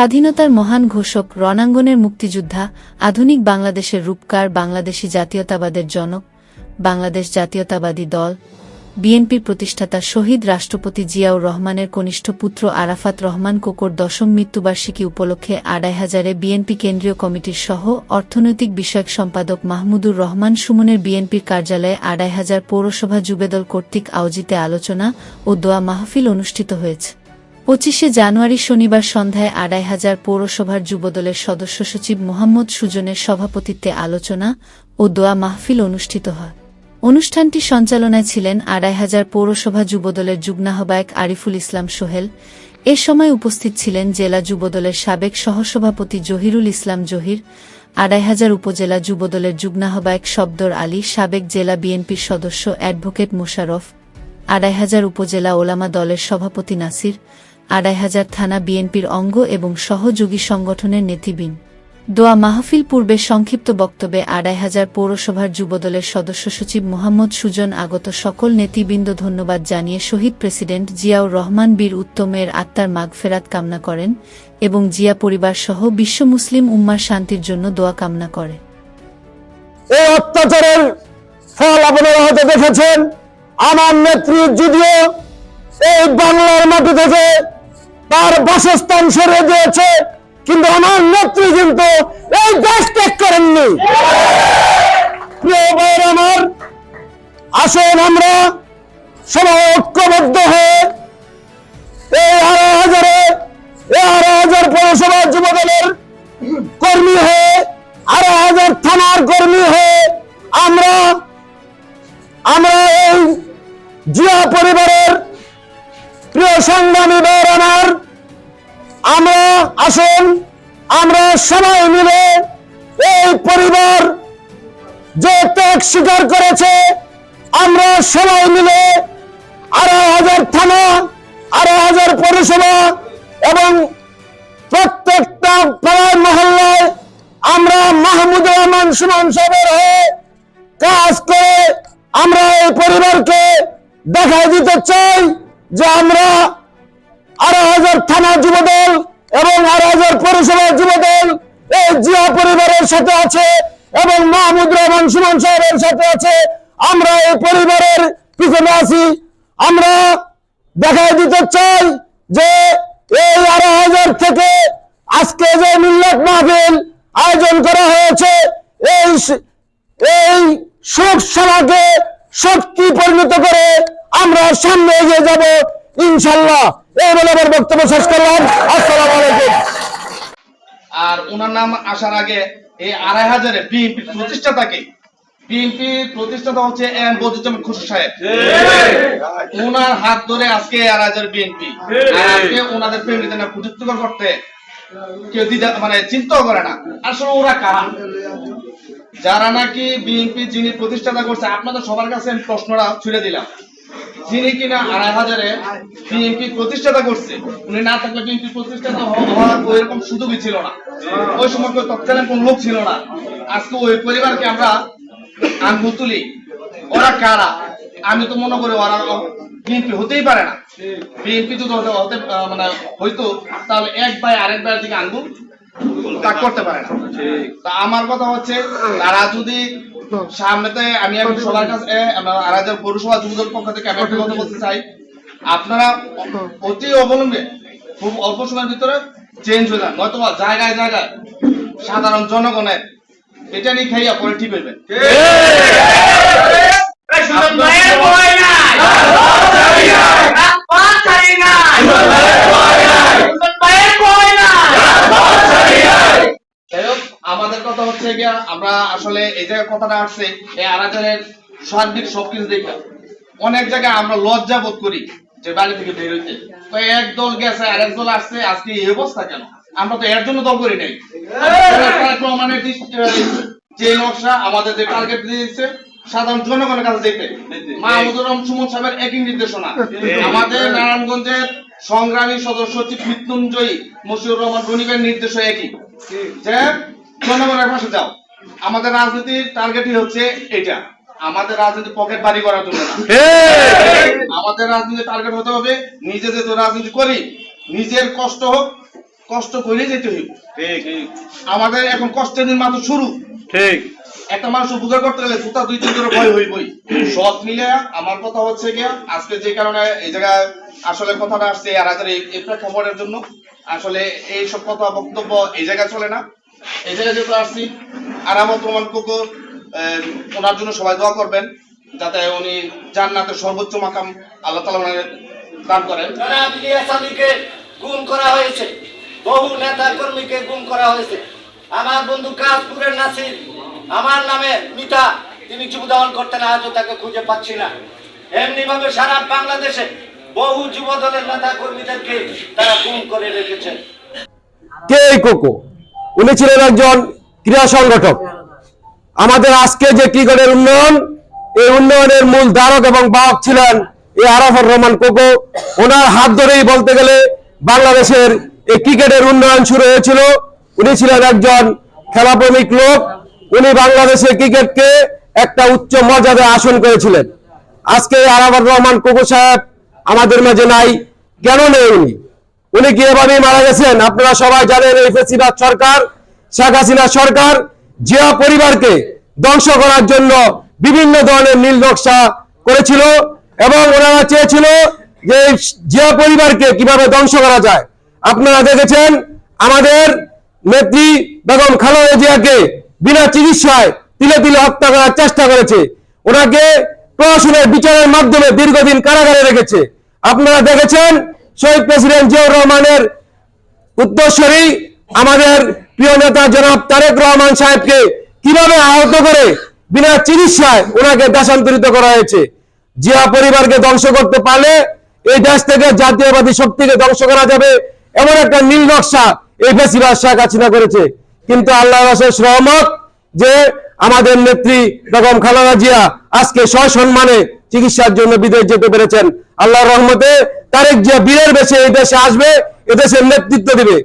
স্বাধীনতার মহান ঘোষক, রণাঙ্গনের মুক্তিযোদ্ধা, আধুনিক বাংলাদেশের রূপকার, বাংলাদেশী জাতীয়তাবাদের জনক, বাংলাদেশ জাতীয়তাবাদী দল, বিএনপির প্রতিষ্ঠাতা শহীদ রাষ্ট্রপতি জিয়াউর রহমানের কনিষ্ঠ পুত্র আরাফাত রহমান কোকর দশম মৃত্যুবার্ষিকী উপলক্ষে আড়াই হাজারে বিএনপি কেন্দ্রীয় কমিটির সহ অর্থনৈতিক বিষয়ক সম্পাদক মাহমুদুর রহমান সুমনের বিএনপির কার্যালয়ে আড়াই হাজার পৌরসভা যুবেদল কর্তৃক আয়োজিত আলোচনা ও দোয়া মাহফিল অনুষ্ঠিত হয়েছে। পঁচিশে জানুয়ারি শনিবার সন্ধ্যায় আড়াই হাজার পৌরসভার যুবদলের সদস্য সচিব মোহাম্মদ সুজনের সভাপতিত্বে আলোচনা ও দোয়া মাহফিল অনুষ্ঠিত হয়। অনুষ্ঠানটি সঞ্চালনায় ছিলেন আড়াই হাজার পৌরসভা যুবদলের যুগ্নাহবায়ক আরিফুল ইসলাম সোহেল। এ সময় উপস্থিত ছিলেন জেলা যুবদলের সাবেক সহসভাপতি জহিরুল ইসলাম জহির, আড়াই হাজার উপজেলা যুবদলের যুগ্নাহবায়ক শব্দর আলী, সাবেক জেলা বিএনপির সদস্য অ্যাডভোকেট মোশারফ আড়াই হাজার উপজেলা ওলামা দলের সভাপতি নাসির আড়াই হাজার থানা বিএনপির অঙ্গ এবং সহযোগী সংগঠনের নেতৃবৃন্দ। দোয়া মাহফিল পূর্বে সংক্ষিপ্ত বক্তব্যে আড়াই হাজার পৌরসভার যুবদলের সদস্য সচিব মোহাম্মদ সুজন আগত সকল নেতৃবৃন্দ ধন্যবাদ জানিয়ে শহীদ প্রেসিডেন্ট জিয়াউর রহমান বীর উত্তমের আত্মার মাগফেরাত কামনা করেন এবং জিয়া পরিবার সহ বিশ্ব মুসলিম উম্মার শান্তির জন্য দোয়া কামনা করে। অত্যাচারের ফল আপনারা হয়তো দেখেছেন। আমার নেত্রী যদিও এই বাংলার মাটি থেকে তার বাসস্থান সরিয়ে দিয়েছে কিন্তু আমার নেত্রী কিন্তু এই দেশ ত্যাগ করেননি। আমার, আসেন আমরা সবাই ঐক্যবদ্ধ হয়ে এই আড়াই হাজারে, এই আড়াই হাজার পৌরসভা যুবদলের কর্মী হয়ে, আড়াই হাজার থানার কর্মী হয়ে আমরা আমরা এই জিয়া পরিবারের প্রিয় সংগ্রামী ভাইয়ের আমার, আমরা আসুন, আমরা সবাই মিলে এই পরিবার যে ত্যাগ স্বীকার করেছে, আমরা সবাই মিলে আড়াই হাজার থানা, আড়াই হাজার পৌরসভা এবং প্রত্যেকটা পাড়ায়, মহল্লায় আমরা মাহমুদ রহমান সুমন সাহেবের হয়ে কাজ করে আমরা এই পরিবারকে দেখা দিতে চাই। যে আমরা আড়াই হাজার থানা যুবদল এবং আড়াই হাজার পৌরসভা যুবদল এই জিয়া পরিবারের সাথে আছে এবং মাহমুদ রহমান সুমন সাহেবের সাথে আছে। আমরা এই পরিবারের পিছনে আছি। আমরা দেখাই দিতে চাই যে এই আড়াই হাজার থেকে আজকে যে মিল্লাত মাহফিল আয়োজন করা হয়েছে, এই এই শোক সভাকে শক্তি পরিণত করে আমরা সামনে এগিয়ে যাব। ইনশাল্লাহ এই বলে আমার বক্তব্য শেষ করলাম। আসসালামু আলাইকুম। আর ওনার নাম আসার আগে এই আড়াই হাজারে বিএনপি প্রতিষ্ঠাতাকে বিএনপি প্রতিষ্ঠাতা হচ্ছে এম বদুজ্জামান খুশি সাহেব। ওনার হাত ধরে আজকে আড়াই হাজার বিএনপি আজকে ওনাদের ফ্যামিলিতে না কুটিত্বকর করতে কেউ দিদা মানে চিন্তাও করে না। আসলে ওরা কারা? যারা নাকি বিএনপি যিনি প্রতিষ্ঠাতা করছে আপনাদের সবার কাছে আমি প্রশ্নটা ছুড়ে দিলাম। যিনি কিনা আড়াই হাজারে বিএনপি প্রতিষ্ঠাতা করছে, উনি না থাকলে বিএনপি প্রতিষ্ঠাতা হওয়া- হওয়ার ওইরকম সুযোগই ছিল না। ওই সময় কেউ তৎকালীন কোন লোক ছিল না। আজকে ওই পরিবারকে আমরা আঙ্গুল তুলি ওরা কারা? আমি তো মনে করি ওরা বিএনপি হতেই পারে না। বিএনপি যদি হতে মানে হইতো, তাহলে এক ভাই আরেক ভাইয়ের দিকে আঙ্গুল করতে পারে না। তা আমার কথা হচ্ছে, তারা যদি সামনেতে আমি এখন সবার কাছে আমরা আরাজার পৌরসভা যুবদল পক্ষ থেকে আমি একটা কথা বলতে চাই। আপনারা অতি অবলম্বে খুব অল্প সময়ের ভিতরে চেঞ্জ হয়ে যান নয়তো জায়গায় জায়গায় সাধারণ জনগণের এটা নিয়ে খাইয়া পরে ঠিক হইবে মায়ের ভয় নাই রাজপথ ছাড়ি নাই মায়ের ভয় নাই যাই হোক, আমাদের কথা হচ্ছে গিয়া আমরা আসলে এই জায়গায় কথাটা আসছে, এই আরাজারের সার্বিক সবকিছু দেখা অনেক জায়গায় আমরা লজ্জা বোধ করি যে বাড়ি থেকে বের হইতে। তো এক দল গেছে আর এক দল আসছে, আজকে এই অবস্থা কেন? আমরা তো এর জন্য দল করি নাই। রহমানের যে নকশা আমাদের যে টার্গেট দিয়েছে, সাধারণ জনগণের কাছে যেতে। মাহমুদুর রহমান সুমন সাহেবের একই নির্দেশনা। আমাদের নারায়ণগঞ্জের সংগ্রামী সদস্য সচিব মৃত্যুঞ্জয়ী মশিউর রহমান রনিবের নির্দেশ একই। যে জনগণের পাশে যাও। আমাদের রাজনীতির টার্গেটই হচ্ছে এটা। আমাদের রাজনীতি পকেট বাড়ি করার জন্য না। আমাদের রাজনীতির টার্গেট হতে হবে নিজে যেহেতু রাজনীতি করি নিজের কষ্ট হোক কষ্ট করে যেতে হইব। ঠিক। আমাদের এখন কষ্টের দিন মাত্র শুরু। ঠিক। একটা মানুষ উপকার করতে গেলে সুতা দুই তিন করে ভয় হইবই। সব মিলে আমার কথা হচ্ছে গিয়া আজকে যে কারণে এই জায়গায় আসলে কথাটা আসছে আর আগের এই এই প্রেক্ষাপটের জন্য আসলে এই সব কথা বক্তব্য এই জায়গায় চলে না। এই জায়গায় যেহেতু আসছি আর আমার প্রমাণ কোকো ওনার জন্য সবাই দোয়া করবেন যাতে উনি জান্নাতের সর্বোচ্চ মাকাম আল্লাহ তালা ওনাকে দান করেন। গুম করা হয়েছে বহু নেতা কর্মীকে গুম করা হয়েছে। আমার বন্ধু কাশপুরের নাসির আমার নামে মিতা তিনি যুবদমন করতেন আজও তাকে খুঁজে পাচ্ছি না। এমনি ভাবে সারা বাংলাদেশে বহু যুব দলের নেতা কর্মীদেরকে তারা গুম করে রেখেছেন কে কোকো উনি ছিলেন একজন ক্রীড়া সংগঠক। আমাদের আজকে যে ক্রিকেটের উন্নয়ন, এই উন্নয়নের মূল ধারক এবং বাহক ছিলেন এই আরাফার রহমান কোকো। ওনার হাত ধরেই বলতে গেলে বাংলাদেশের এই ক্রিকেটের উন্নয়ন শুরু হয়েছিল। উনি ছিলেন একজন খেলাপ্রেমিক লোক। উনি বাংলাদেশের ক্রিকেটকে একটা উচ্চ মর্যাদায় আসন করেছিলেন। আজকে আরাফার রহমান কোকো সাহেব আমাদের মাঝে নাই। কেন নেই উনি? উনি কি এভাবেই মারা গেছেন? আপনারা সবাই জানেন এই ফেসিবাদ সরকার শেখ হাসিনা সরকার জিয়া পরিবারকে ধ্বংস করার জন্য বিভিন্ন ধরনের নীল নকশা করেছিল এবং ওনারা চেয়েছিল যে জিয়া পরিবারকে কীভাবে ধ্বংস করা যায়। আপনারা দেখেছেন আমাদের নেত্রী বেগম খালেদা জিয়াকে বিনা চিকিৎসায় তিলে তিলে হত্যা করার চেষ্টা করেছে। ওনাকে প্রশাসনের বিচারের মাধ্যমে দীর্ঘদিন কারাগারে রেখেছে। আপনারা দেখেছেন শহীদ প্রেসিডেন্ট জিয়াউর রহমানের উত্তরস্বরী আমাদের প্রিয় নেতা জনাব তারেক রহমান সাহেবকে কীভাবে আহত করে বিনা চিকিৎসায় ওনাকে দেশান্তরিত করা হয়েছে? জিয়া পরিবারকে ধ্বংস করতে পারলে এই দেশ থেকে জাতীয়বাদী শক্তিকে ধ্বংস করা যাবে এমন একটা নীল নকশা এই বেশিরভাগ শেখ হাসিনা করেছে। কিন্তু আল্লাহ রসের রহমত যে আমাদের নেত্রী বেগম খালেদা জিয়া আজকে সসম্মানে চিকিৎসার জন্য বিদেশ যেতে পেরেছেন। আল্লাহর রহমতে তারেক জিয়া বীরের বেশে এই দেশে আসবে এদেশের নেতৃত্ব দিবে।